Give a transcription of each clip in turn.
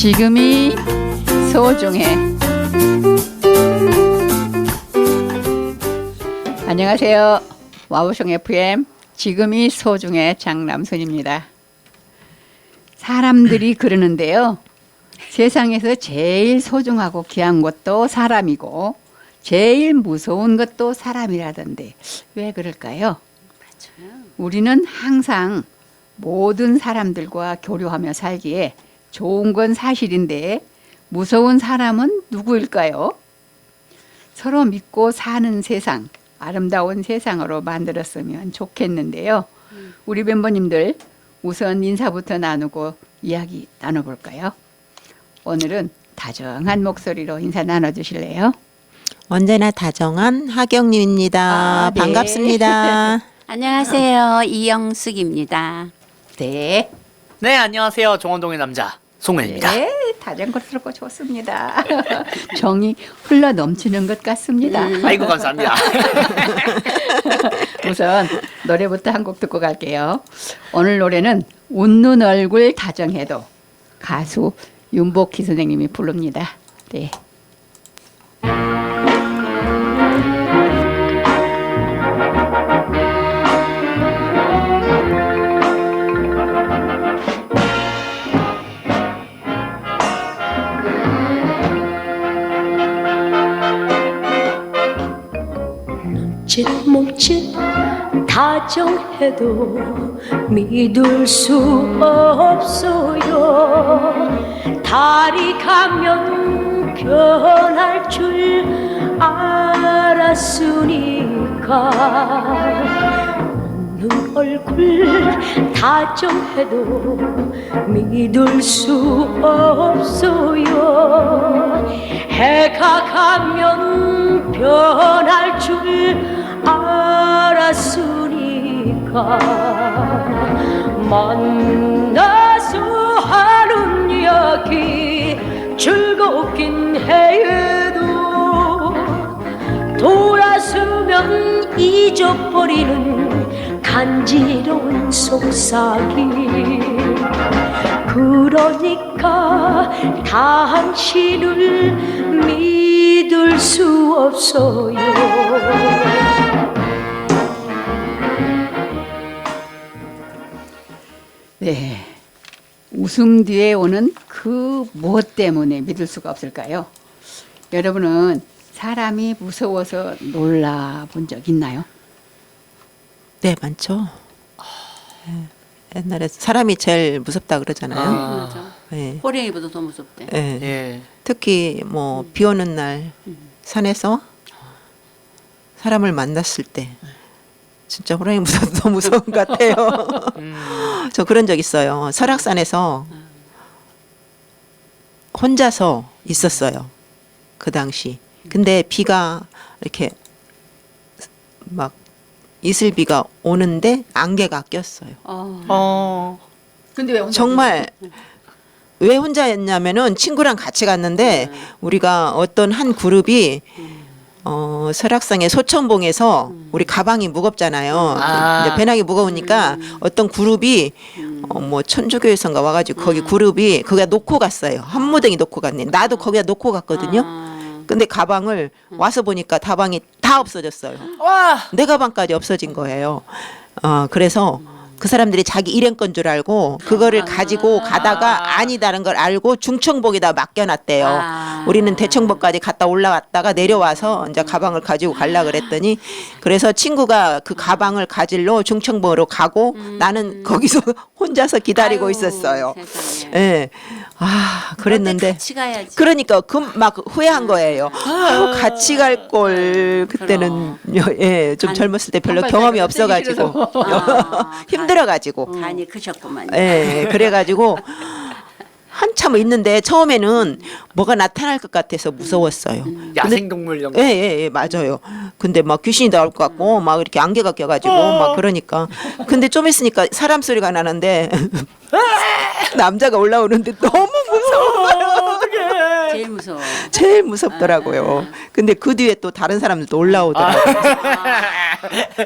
지금이 소중해. 안녕하세요. 와우성 FM 지금이 소중해 장남순입니다. 사람들이 그러는데요. 세상에서 제일 소중하고 귀한 것도 사람이고 제일 무서운 것도 사람이라던데 왜 그럴까요? 우리는 항상 모든 사람들과 교류하며 살기에 좋은 건 사실인데 무서운 사람은 누구일까요? 서로 믿고 사는 세상, 아름다운 세상으로 만들었으면 좋겠는데요. 우리 멤버님들 우선 인사부터 나누고 이야기 나눠볼까요? 오늘은 다정한 목소리로 인사 나눠주실래요? 언제나 다정한 하경님입니다. 아, 네. 반갑습니다. 안녕하세요. 이영숙입니다. 네. 네, 안녕하세요. 정원동의 남자 송은입니다. 네, 다정스럽고 좋습니다. 정이 흘러 넘치는 것 같습니다. 아이고 감사합니다. 우선 노래부터 한 곡 듣고 갈게요. 오늘 노래는 웃는 얼굴 다정해도 가수 윤복희 선생님이 부릅니다. 네. 다정해도 믿을 수 없어요. 달이 가면 변할 줄 알았으니까. 얼굴 다정해도 믿을 수 없어요. 해가 가면 변할 줄 알았으니까 만나서 하는 이야기 즐겁긴 해도 돌아서면 잊어버리는 간지러운 속삭임 그러니까 당신을 믿을 수 없어요 네. 웃음 뒤에 오는 그 무엇 때문에 믿을 수가 없을까요? 여러분은 사람이 무서워서 놀라 본 적 있나요? 네, 많죠. 예, 옛날에 사람이 제일 무섭다 그러잖아요. 아. 예. 호랭이보다 더 무섭대. 예. 예. 특히 뭐 비 오는 날 산에서 사람을 만났을 때 진짜 호랑이 무서워서 더 무서운 것 같아요. 음, 저 그런 적 있어요. 설악산에서 혼자서 있었어요. 그 당시. 근데 비가 이렇게 막 이슬비가 오는데 안개가 꼈어요. 어. 어. 근데 왜 혼자 정말 왜 혼자였냐면은 친구랑 같이 갔는데 우리가 어떤 한 그룹이 어 설악산의 소천봉에서 우리 가방이 무겁잖아요. 아. 이제 배낭이 무거우니까 어떤 그룹이 어 뭐 천주교에선가 와가지고 거기 그룹이 거기다 놓고 갔어요. 한 무덩이 놓고 갔네. 나도 거기다 놓고 갔거든요. 아. 근데 가방을 와서 보니까 가방이 다 없어졌어요. 와. 내 가방까지 없어진 거예요. 어, 그래서 그 사람들이 자기 일행건 줄 알고 그거를 가지고 가다가 아니다는 걸 알고 중청봉에다 맡겨놨대요. 아. 우리는 대청봉까지 갔다 올라갔다가 내려와서 이제 가방을 가지고 갈라 그랬더니 그래서 친구가 그 가방을 가질러 중청봉으로 가고 나는 거기서 혼자서 기다리고 아유, 있었어요. 세상에. 예. 아, 그랬는데 같이 가야지. 그러니까 그 막 후회한 거예요. 아유, 같이 갈 걸 그때는 예, 좀 간- 젊었을 때 별로 경험이 없어 가지고 아, 힘들어 가지고. 간이 크셨구만. 예, 그래 가지고 한참 있는데 처음에는 뭐가 나타날 것 같아서 무서웠어요. 야생동물 이런 예, 거. 예, 예, 맞아요. 근데 막 귀신이 나올 것 같고, 막 이렇게 안개가 껴가지고, 막 그러니까. 근데 좀 있으니까 사람 소리가 나는데, 남자가 올라오는데 너무 무서워. 제일 무서워. 제일 무섭더라고요. 근데 그 뒤에 또 다른 사람들도 올라오더라고요.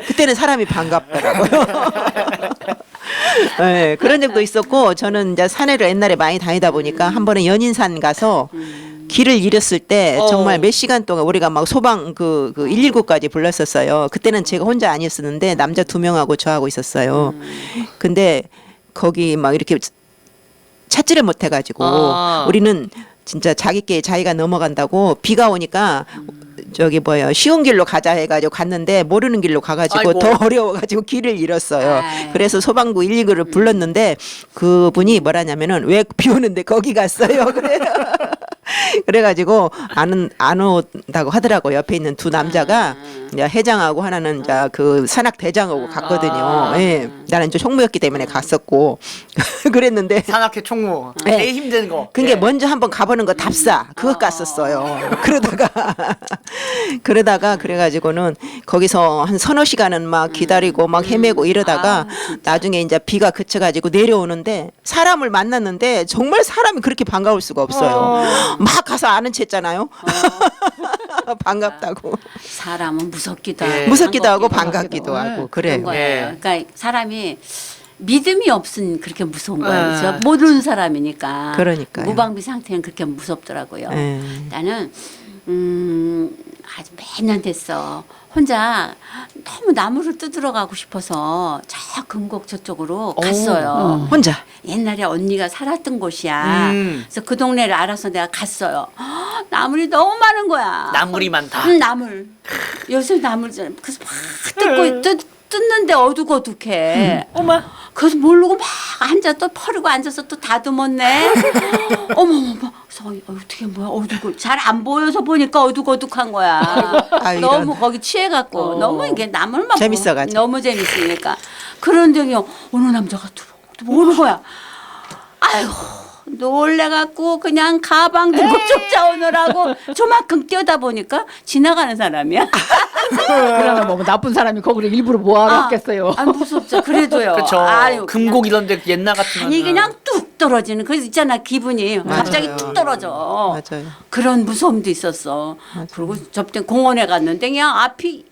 그때는 사람이 반갑더라고요. 네, 그런 적도 있었고 저는 이제 산에를 옛날에 많이 다니다 보니까 한 번은 연인산 가서 길을 잃었을 때 어. 정말 몇 시간 동안 우리가 막 소방 그, 그 119까지 불렀었어요. 그때는 제가 혼자 아니었었는데 남자 두 명하고 저하고 있었어요. 근데 거기 막 이렇게 찾지를 못해가지고 아. 우리는 진짜 자기께 자기가 넘어간다고 비가 오니까 저기 뭐야 쉬운 길로 가자 해가지고 갔는데 모르는 길로 가가지고 아이고. 더 어려워가지고 길을 잃었어요. 아이. 그래서 소방구 119를 불렀는데 그분이 뭐라냐면은 왜 비 오는데 거기 갔어요. 그래. 그래가지고 안은 안 온다고 하더라고 옆에 있는 두 남자가 이제 회장하고 하나는 이제 그 산악 대장하고 갔거든요. 예, 나는 이제 총무였기 때문에 갔었고. 그랬는데. 산악회 총무. 네. 제일 힘든 거. 그게 예. 먼저 한번 가보는 거 답사. 그것 갔었어요. 그러다가. 그러다가 그래가지고는 거기서 한 서너 시간은 막 기다리고 막 헤매고 이러다가 나중에 이제 비가 그쳐가지고 내려오는데 사람을 만났는데 정말 사람이 그렇게 반가울 수가 없어요. 막 가서 아는 체잖아요. 반갑다고. 사람은 무 섭기도 예. 하고 무섭기도 하고 반갑기도 하고 그래. 그런 거예요. 예. 그러니까 사람이 믿음이 없으면 그렇게 무서운 거예요. 예. 저 모르는 사람이니까. 그러니까요. 무방비 상태는 그렇게 무섭더라고요. 예. 나는 음 아주 몇 년 됐어. 혼자 너무 나무를 뜯으러 가고 싶어서 저 금곡 저쪽으로 갔어요. 혼자 옛날에 언니가 살았던 곳이야. 음. 그래서 그 동네를 알아서 내가 갔어요. 헉, 나물이 너무 많은 거야. 나물이 많다. 응, 나물. 요새 나물 좀 그래서 막 뜯고 뜯, 뜯는데 어둑어둑해. 엄마. 그래서 모르고 막 앉아 또 퍼르고 앉아서 또 다듬었네. 어머 어머 그래서 어, 어떻게 뭐야 어둑어 잘안 보여서 보니까 어둑어둑한 거야. 아. 너무 거기 취해갖고 어. 너무 이게 나물만 재밌어가지고. 보고 너무 재밌으니까 그런 적이 어느 남자가 들어 오는 거야. 아이고 놀래갖고 그냥 가방 들고 쫓아오느라고 저만큼 뛰어다 보니까 지나가는 사람이야. 그러면 뭐 나쁜 사람이 거기를 일부러 뭐하러 왔겠어요. 아, 무섭죠. 그래도요. 그렇죠. 아유, 금곡 이런데 옛날 같으면 아니 그냥 뚝 떨어지는 그 있잖아 기분이 갑자기 뚝 떨어져. 맞아요. 그런 무서움도 있었어. 그리고 저때 공원에 갔는데 그냥 앞이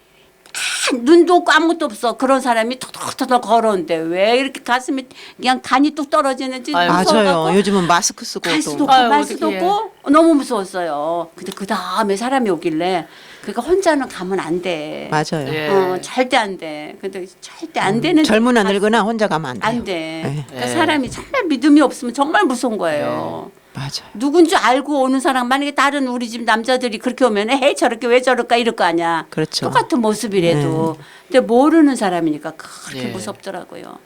다 눈도 없고 아무것도 없어. 그런 사람이 터덕터덕 걸어오는데 왜 이렇게 가슴이 그냥 간이 뚝 떨어지는지 아유, 맞아요. 무서워갖고 요즘은 마스크 쓰고 갈 수도 또 없고 아유, 말 수도 어떡해. 없고 너무 무서웠어요. 근데 그 다음에 사람이 오길래 그러니까 혼자는 가면 안 돼. 맞아요. 예. 어, 절대 안 돼. 근데 절대 안 되는 젊으나 데 늙으나 혼자 가면 안 돼요. 안 돼. 네. 그러니까 예. 사람이 정말 믿음이 없으면 정말 무서운 거예요. 맞아요. 누군지 알고 오는 사람 만약에 다른 우리 집 남자들이 그렇게 오면 에이 저렇게 왜 저럴까 이럴 거 아니야. 그렇죠. 똑같은 모습이라도. 근데 모르는 사람이니까 그렇게 예. 무섭더라고요.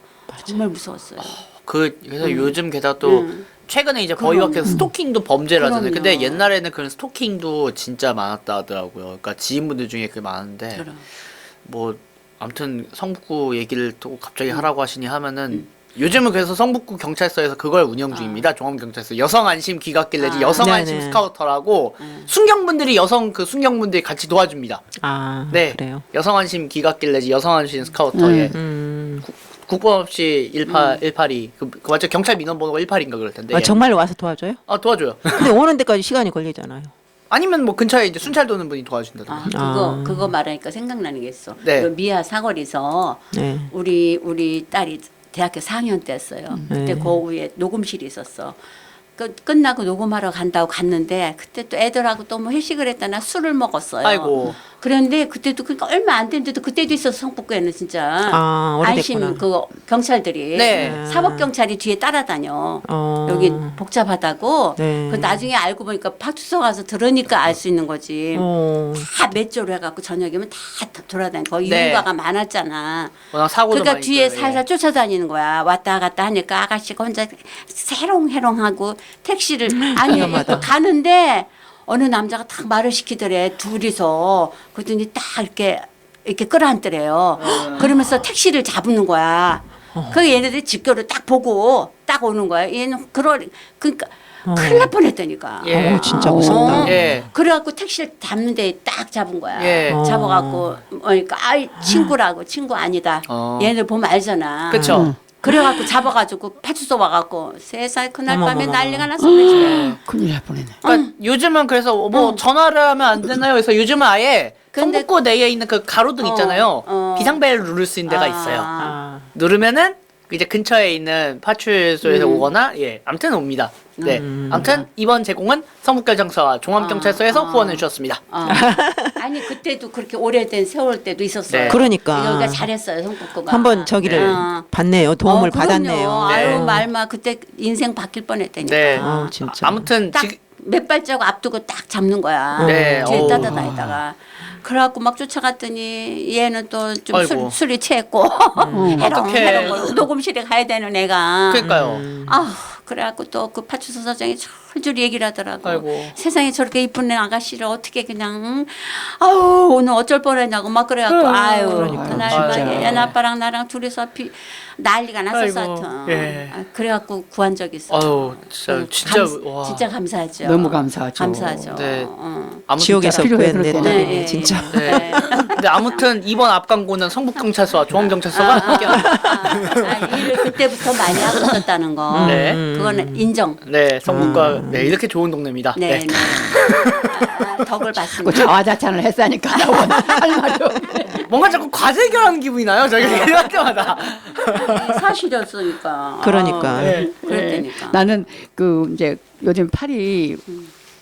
정말 무서웠어요. 그 그래서 요즘 게다가 또 음. 최근에 이제 거의 밖에서 스토킹도 범죄를 하잖아요. 그럼요. 근데 옛날에는 그런 스토킹도 진짜 많았다 하더라고요. 그러니까 지인분들 중에 그게 많은데 그럼. 뭐 아무튼 성북구 얘기를 또 갑자기 하라고 하시니 하면은 요즘은 그래서 성북구 경찰서에서 그걸 운영 중입니다. 종합경찰서 여성 안심 귀갓길 내지 아. 여성 안심 네네. 스카우터라고 순경분들이 여성 그 순경분들이 같이 도와줍니다. 아 네, 그래요. 여성 안심 귀갓길 내지 여성 안심 스카우터에 음. 국번 없이 18 182 그, 그 맞죠 경찰 민원 번호가 18인가 그럴 텐데 아, 정말 와서 도와줘요? 아 도와줘요. 근데 오는 데까지 시간이 걸리잖아요. 아니면 뭐 근처에 이제 순찰 도는 분이 도와준다든가. 아, 그거 아. 그거 말하니까 생각나는 게 있어. 네. 그 미아 사거리에서 네. 우리 우리 딸이 대학교 4학년 때였어요. 그때 네. 그 위에 녹음실이 있었어. 끝, 끝나고 녹음하러 간다고 갔는데 그때 또 애들하고 또 뭐 회식을 했다나 술을 먹었어요. 아이고. 그런데 그때도 그러니까 얼마 안 됐는데도 그때도 있었어 성북구에는 진짜 아, 오래됐구나. 안심 그 경찰들이 네. 사법 경찰이 뒤에 따라다녀. 어. 여기 복잡하다고. 네. 그 나중에 알고 보니까 파출소 가서 들으니까 알 수 있는 거지. 어. 다 맷조로 해갖고 저녁이면 다 돌아다니고 거기 네. 유가가 많았잖아. 워낙 사고도 그러니까 많으니까, 뒤에 예. 살살 쫓아다니는 거야. 왔다 갔다 하니까 아가씨가 혼자 세롱해롱하고 택시를 아니 위험하다. 가는데 어느 남자가 딱 말을 시키더래 둘이서 그랬더니 딱 이렇게 이렇게 끌어안더래요. 그러면서 택시를 잡는 거야. 그 얘네들이 집결을 딱 보고 딱 오는 거야. 얘는 그러 그러니까 큰일 날 뻔했다니까. 예. 어, 진짜 무섭다. 어. 예. 그래갖고 택시를 잡는데 딱 잡은 거야. 예. 어. 잡아갖고 그러니까 아이 친구라고 친구 아니다. 어. 얘네들 보면 알잖아. 그쵸. 그래갖고 잡아가지고 파출소 와갖고 세상 그날 어머, 밤에 어머, 난리가 났어 그래. 큰일 날 뻔했네. 그러니까 요즘은 그래서 뭐 전화를 하면 안 되나요? 그래서 요즘은 아예 근데- 성북구 내에 있는 그 가로등 어, 있잖아요. 어. 비상벨 누를 수 있는 데가 아. 있어요. 아. 누르면은 이제 근처에 있는 파출소에서 음. 오거나 예 아무튼 옵니다. 네 아무튼 이번 제공은 성북결정서와 종합경찰서에서 아, 아. 후원해 주셨습니다. 어. 아니 그때도 그렇게 오래된 세월 때도 있었어요. 네. 그러니까. 여기가 잘했어요 성북구가. 한번 저기를 어. 받네요. 도움을 어, 그럼요. 받았네요. 네. 아유 말마 그때 인생 바뀔 뻔했다니까. 네. 아, 진짜. 아무튼 딱 지, 몇 발자국 앞두고 딱 잡는 거야. 네, 뒤에 어우. 따다다니다가. 그래갖고 막 쫓아갔더니 얘는 또좀 아이고. 술이 취했고 음. 해롱 어떡해. 해롱 녹음실에 가야 되는 애가. 그러니까요. 아 그래갖고 또 그 파출소 사장이 철 저히 얘기를 하더라고. 아이고. 세상에 저렇게 이쁜 애 아가씨를 어떻게 그냥 응? 아우 오늘 어쩔 뻔했냐고 막 그래갖고 아유 그러니까, 그날 진짜. 막얘 아빠랑 나랑 둘이서 비, 난리가 났었어 하여튼. 예. 아, 그래갖고 구한 적 있어. 아유 진짜 그 진짜 감- 와. 진짜 감사하죠. 너무 감사하죠. 감사하죠. 네. 어. 아무튼 지옥에서 필요해, 구했네. 그럴 딸이 네, 예, 진짜. 예. 네. 근데 아무튼 이번 앞광고는 성북 경찰서와 종합경찰서가 아, 함께 아, 아, 일을 그때부터 많이 하고 있었다는 거. 네. 그거는 인정. 네, 성북과 네, 이렇게 좋은 동네입니다. 네, 네. 네. 아, 아, 덕을 그 봤습니다. 자화자찬을 했으니까 할 말이 없네. 뭔가 자꾸 과제 해결하는 기분이 나요. 저희 얘기할 때마다. 이 사실이었으니까. 그러니까. 아, 네. 그랬다니까. 나는 그 이제 요즘 팔이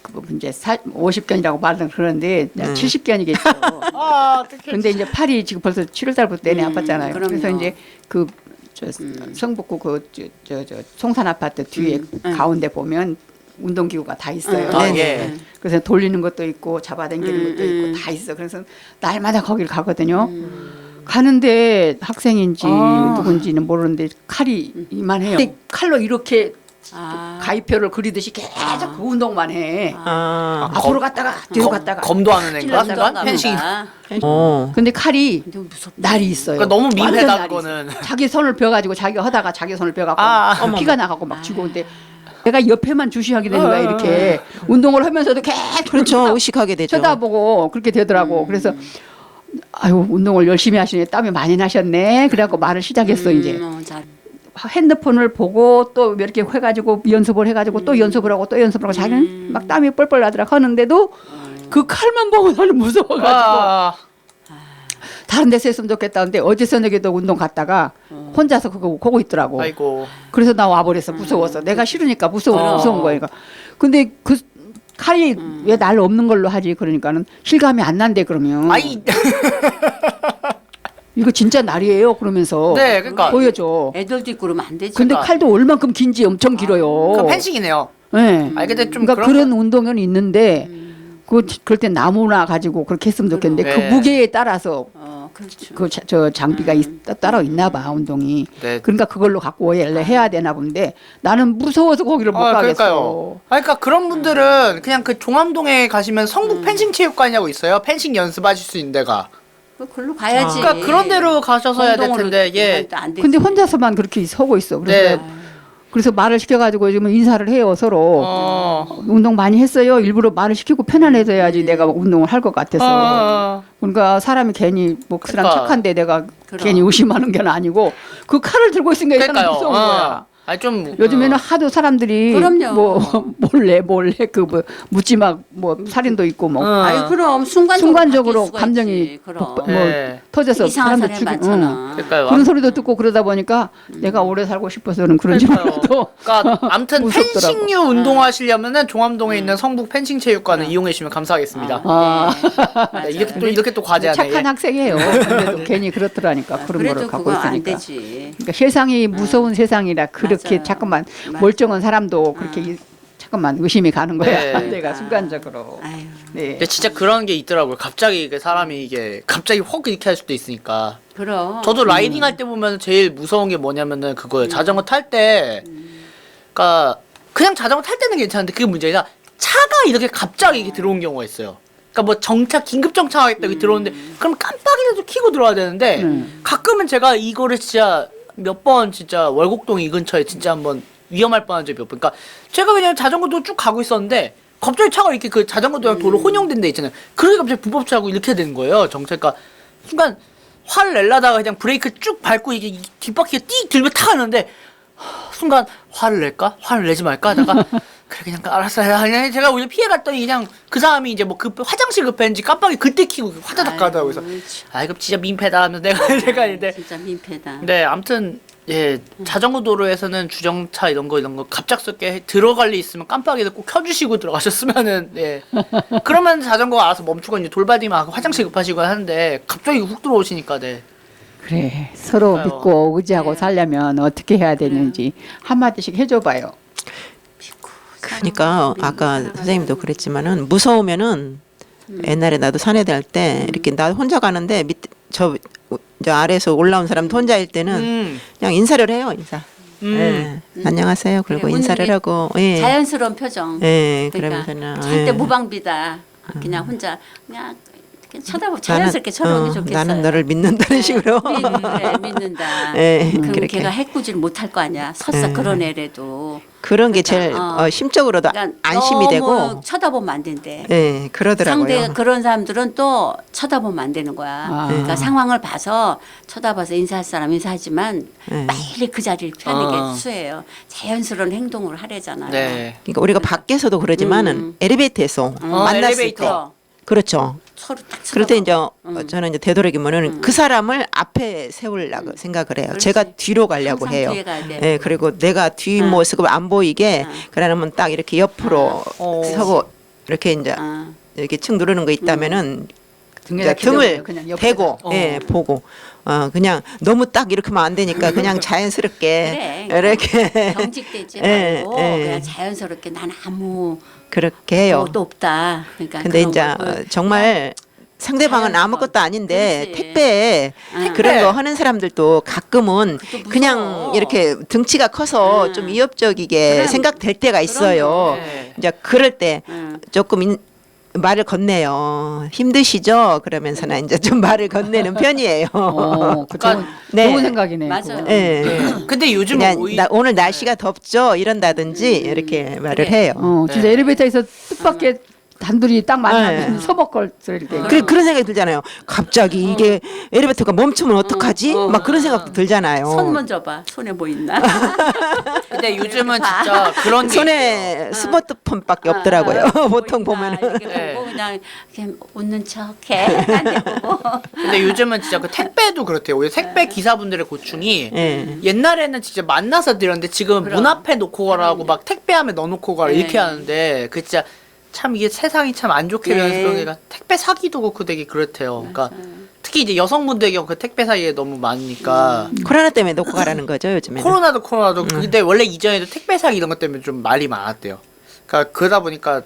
그 이제 사, 50견이라고 말은 그러는데 음. 70견이겠죠. 아, 어떡해. 근데 이제 팔이 지금 벌써 7월 달부터 내내 음, 아팠잖아요. 그럼요. 그래서 이제 그저 음. 성북구 그저저 저, 송산 아파트 뒤에 음. 가운데 보면 운동기구가 다 있어요. 음. 아, 네네. 예. 그래서 돌리는 것도 있고 잡아당기는 음, 것도 있고 음. 다 있어. 그래서 날마다 거기를 가거든요. 음. 가는데 학생인지 아. 누군지는 모르는데 칼이 이만해요. 근데 칼로 이렇게 아. 가위표를 그리듯이 계속 그 운동만 해. 아. 앞으로 갔다가 뒤로 검- 갔다가. 검도 하는 애인가? 찔러서 순간 펜싱. 어. 근데 칼이. 날이 있어요. 그러니까 너무 완전 날이 그거는. 자기 손을 벼가지고 자기가 하다가 자기 손을 벼갖고 아, 어, 피가 나가고 막 죽고 근데 내가 옆에만 주시하게 되는 거야 이렇게. 운동을 하면서도 계속 그렇죠. 의식하게 되죠. 쳐다보고 그렇게 되더라고. 그래서 아유 운동을 열심히 하시네. 땀이 많이 나셨네. 그래갖고 말을 시작했어 이제. 음, 어, 잘. 핸드폰을 보고 또 이렇게 해가지고 연습을 해가지고 또 연습을 하고 또 연습을 하고 자기는 막 땀이 뻘뻘 나더라 하는데도 그 칼만 보고 나는 무서워가지고. 아, 다른 데서 했으면 좋겠다. 근데 어제 저녁에도 운동 갔다가 혼자서 그거 보고 있더라고. 아이고. 그래서 나 와버렸어 무서워서 내가 싫으니까 무서워 어. 무서운 거야. 그러니까. 근데 그 칼이 왜 날 없는 걸로 하지 그러니까는 실감이 안 난대 그러면 아이. 이거 진짜 날이에요 그러면서 네, 그러니까. 보여줘. 애들도 있고 그러면 안 되지. 근데 그러니까. 칼도 얼만큼 긴지 엄청 길어요. 그 펜싱이네요. 네. 아, 근데 좀 그러니까 그런 그런 거- 운동은 있는데 그 그럴 때 나무나 가지고 그렇게 했으면 좋겠는데 네. 그 무게에 따라서 어, 그렇죠. 그 저 장비가 있, 따로 있나 봐 운동이. 네. 그러니까 그걸로 갖고 원래 해야 되나 본데 나는 무서워서 거기를 못 아, 가겠어. 그러니까요. 아, 그러니까 그런 분들은 그냥 그 종암동에 가시면 성북 음. 펜싱 체육관이라고 있어요. 펜싱 연습하실 수 있는 데가. 그 글로 가야지. 그러니까 그런 데로 가셔서 해야 될 텐데, 예. 근데 혼자서만 그렇게 서고 있어. 그래서 네. 그래서 말을 시켜가지고 요즘은 인사를 해요 서로. 어. 운동 많이 했어요. 일부러 말을 시키고 편안해져야지 내가 운동을 할 것 같아서. 어. 그러니까 사람이 괜히 뭐그 사람 그러니까. 착한데 내가 그럼. 괜히 의심하는 게 아니고 그 칼을 들고 있으니까 이 사람 그러니까요. 무서운 어. 거야. 아니 좀 요즘에는 어. 하도 사람들이 그럼요. 뭐 몰래 몰래 그 뭐 묻지막 뭐 살인도 있고 뭐 어. 아유 그럼 순간적으로, 순간적으로 감정이 있지. 그럼. 뭐 네. 터져서 이상한 사람들 사람이 죽이 응. 많잖아. 그러니까요. 그런 소리도 듣고 그러다 보니까 내가 오래 살고 싶어서는 그런지 그러니까요. 몰라도 그러니까 아무튼 무섭더라고. 펜싱류 운동하시려면은 종암동에 있는 성북 펜싱 체육관을 이용해 주시면 감사하겠습니다. 아. 네, 이렇게 또 이렇게 또 과제하네. 착한 예. 학생이에요. 근데도 괜히 그렇더라니까 아, 그런 그래도 거를 갖고 그거 안 있으니까. 되지. 그러니까 세상이 무서운 세상이라 그렇게 맞아요. 자꾸만 맞아. 멀쩡한 사람도 그렇게 이- 자꾸만 의심이 가는 거야. 네. 내가 순간적으로. 아유. 네. 근데 진짜 그런 게 있더라고요. 갑자기 그 사람이 이게 갑자기 확 이렇게 할 수도 있으니까. 그럼. 저도 라이딩 할 때 보면 제일 무서운 게 뭐냐면은 그거예요. 자전거 탈 때, 그러니까 그냥 자전거 탈 때는 괜찮은데 그게 문제가 차가 이렇게 갑자기 이렇게 들어온 경우가 있어요. 그러니까 뭐 정차 긴급 정차하겠다 이렇게 들어오는데 그럼 깜빡이라도 켜고 들어와야 되는데 음. 가끔은 제가 이거를 진짜 몇 번 진짜 월곡동 이 근처에 진짜 한번 위험할 뻔한 적이 몇 번. 그러니까 제가 그냥 자전거도 쭉 가고 있었는데 갑자기 차가 이렇게 그 자전거도랑 도로 혼용된 데 있잖아요. 그러게 갑자기 불법 차고 이렇게 되는 거예요. 정체가 순간 화를 내려다가 그냥 브레이크 쭉 밟고 이게 이 뒷바퀴가 띠 들며 타가는데 순간 화를 낼까? 화를 내지 말까 하다가 그래 그냥 알았어요. 그냥 제가 오히려 피해 갔더니 그냥 그 사람이 이제 뭐 급 화장실 급했는지 깜빡이 그때 키고 화다닥 가더라고요. 그래서 아이고, 참. 아 이거 진짜 민폐다 하면서 내가 내가 이제 진짜 민폐다. 네 아무튼 예 자전거 도로에서는 주정차 이런 거 이런 거 갑작스럽게 들어갈 일 있으면 깜빡이도 꼭 켜주시고 들어가셨으면은 예 그러면 자전거가 알아서 멈추고 이제 하고 화장실 급하시고 하는데 갑자기 훅 들어오시니까 네 그래 서로 그러니까요. 믿고 의지하고 네. 살려면 어떻게 해야 되는지 한마디씩 해줘봐요. 그러니까 아까 선생님도 그랬지만은 무서우면은 옛날에 나도 산에 갈때 이렇게 나 혼자 가는데 밑 저 저 아래에서 올라온 사람도 혼자일 때는 음, 그냥 인사를 해요 인사. 음. 예. 안녕하세요. 그리고 그래, 인사를 웃는 하고 예. 자연스러운 표정. 예, 그러니까 그러면서는 절대 예. 무방비다. 그냥 혼자 그냥 그냥 쳐다보 나는- 자연스럽게 쳐다보는 게 어, 좋겠어요. 나는 너를 믿는다는 식으로. 믿, 그래, 믿는다. 예, 그럼 그렇게. 걔가 해꾸질 못할 거 아니야. 설사 예. 그런 애래도. 그런 게 그러니까, 제일 어. 어, 심적으로도 그러니까 안심이 너무 되고. 쳐다보면 안 된대. 예, 그러더라고요. 상대 그런 사람들은 또 쳐다보면 안 되는 거야. 아. 그러니까 상황을 봐서 쳐다봐서 인사할 사람 인사하지만 네. 빨리 그 자리를 피하는 아. 게 수예요. 자연스러운 행동을 하래잖아요. 네. 그러니까 우리가 밖에서도 그러지만은 음. 엘리베이터에서 음. 어, 만났을 엘리베이터. 때 어, 그렇죠. 서로 딱 그럴 때. 이제 어, 음. 저는 이제 되도록이면은 그 사람을 앞에 세우려고 생각을 해요. 그렇지. 제가 뒤로 가려고 해요. 뒤에 가야 돼. 예, 그리고 내가 뒤 응. 모습을 안 보이게 응. 그러면 딱 이렇게 옆으로 어. 서고 이렇게 이제 아. 이렇게 층 누르는 거 있다면은 이제 등을. 대고 어. 예 보고 어 그냥 너무 딱 이렇게 하면 안 되니까 그냥 자연스럽게 그래. 이렇게 경직되지 예, 말고 예. 그냥 자연스럽게 난 아무 그렇게 해요. 것도 없다. 그러니까 근데 이제 걸 어, 정말 상대방은 자연스러워. 아무것도 아닌데 그렇지. 택배에 응. 그런 거 하는 사람들도 가끔은 그것도 무서워. 그냥 이렇게 등치가 커서 응. 좀 위협적이게 그럼. 생각될 때가 있어요. 네. 이제 그럴 때 응. 조금 인- 말을 건네요. 힘드시죠? 그러면서는 이제 좀 말을 건네는 편이에요. 어, 그 좋은, 네. 좋은 생각이네. 맞아요. 예. 네. 근데 요즘은 그냥 오히려 나, 오늘 날씨가 덥죠? 이런다든지 이렇게 말을 그래. 해요. 어, 진짜 네. 엘리베이터에서 뜻밖의 단둘이 딱 만나면 네. 서먹거릴 때. 그, 그런 생각이 들잖아요. 갑자기 이게 엘리베이터가 멈추면 어떡하지? 어, 어. 막 그런 생각도 들잖아요. 손 먼저 봐. 손에 뭐 있나? 근데 요즘은 진짜 그런 게 손에 스마트폰밖에 없더라고요. 보통 뭐 있나 보면은. 이렇게 네. 보고 그냥 이렇게 웃는 척해. 딴데 보고. 근데 요즘은 진짜 그 택배도 그렇대요. 오히려 택배 기사분들의 고충이 예. 옛날에는 진짜 만나서 드렸는데 지금. 문 앞에 놓고 가라고 막 택배함에 넣어놓고 가라 네. 이렇게 하는데 그 진짜 참 이게 세상이 참 안 좋게 변해서 네. 게가 택배 사기도 그렇고 되게 그렇대요. 그러니까 특히 이제 여성분들의 경우 그 택배 사기에 너무 많으니까 코로나 때문에 놓고 가라는 거죠, 요즘에는. 코로나도 코로나도 근데 원래 이전에도 택배 사기 이런 것 때문에 좀 말이 많았대요. 그러니까 그러다 보니까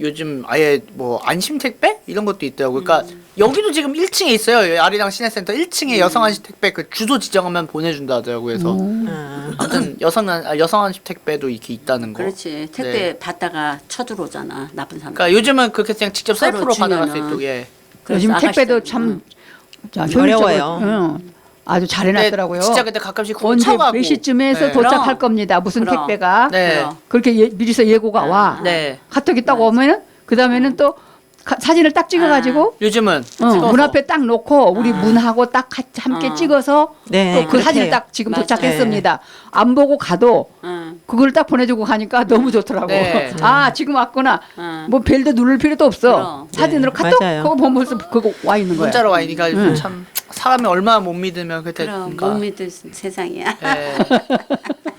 요즘 아예 뭐 안심 택배 이런 것도 있더라고. 그러니까 여기도 지금 1층에 있어요. 아리랑 시내센터 1층에 여성 안심 택배 그 주소 지정하면 보내준다 하더라고. 그래서 아, 아무튼 여성 안- 아, 여성 안심 택배도 이렇게 있다는 거. 그렇지. 택배 네. 받다가 쳐들어오잖아. 나쁜 사람. 그러니까 요즘은 그렇게 그냥 직접 서로 셀프로 받아갈 수 주면은. 있도록 예. 그래서 요즘 택배도 아가씨들, 참 응. 자, 어려워요. 효율적으로, 응, 아주 잘 근데 해놨더라고요. 진짜 그때 가끔씩 언제 공차가고 몇 시쯤에서 네. 도착할 그럼. 겁니다. 무슨 그럼. 택배가 네. 그럼. 그렇게 예, 미리서 예고가 와. 네. 카톡이 딱 오면은 그 다음에는 또 가- 사진을 딱 찍어가지고 요즘은 어, 찍어서. 문 앞에 딱 놓고 우리 아. 문하고 딱 같이 함께 어. 찍어서 네, 또 그 그렇게 사진을 해요. 딱 지금 맞아요. 도착했습니다. 안 보고 가도 응. 그걸 딱 보내주고 가니까 너무 좋더라고. 네. 아 지금 왔구나. 응. 뭐 벨도 누를 필요도 없어. 그럼. 사진으로 네, 카톡 맞아요. 그거 보면 벌써 그거 와 있는 거야. 문자로 와 있으니까 응. 참 사람이 얼마나 못 믿으면 그때 그럼. 못 믿을 세상이야. 네.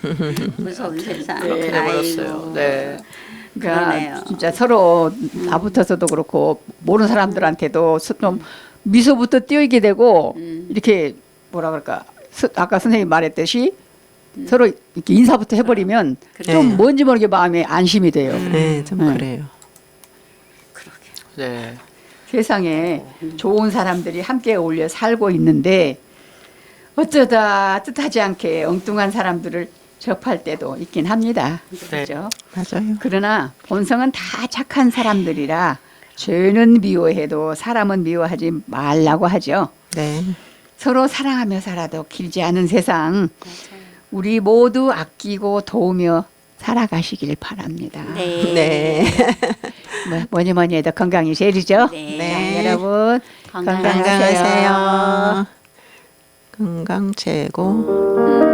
무서운 세상. 그렇게 돼버렸어요. 아이고. 네. 그러니까 그러네요. 진짜 서로 나붙어서도 그렇고 모르는 사람들한테도 스- 좀 미소부터 띄우게 되고 음. 이렇게 뭐라 그럴까 스- 아까 선생님 말했듯이 서로 이렇게 인사부터 해버리면 그래. 좀 네. 뭔지 모르게 마음에 안심이 돼요. 네, 좀 네. 그래요. 그러게. 네. 세상에 좋은 사람들이 함께 어울려 살고 있는데 어쩌다 뜻하지 않게 엉뚱한 사람들을 접할 때도 있긴 합니다. 네. 그렇죠? 맞아요. 그러나 본성은 다 착한 사람들이라 죄는 미워해도 사람은 미워하지 말라고 하죠. 네. 서로 사랑하며 살아도 길지 않은 세상 우리 모두 아끼고 도우며 살아가시길 바랍니다. 네. 네. 뭐, 뭐니 뭐니 해도 건강이 제일이죠. 네. 네. 자, 여러분 건강하세요. 건강하세요. 건강 최고.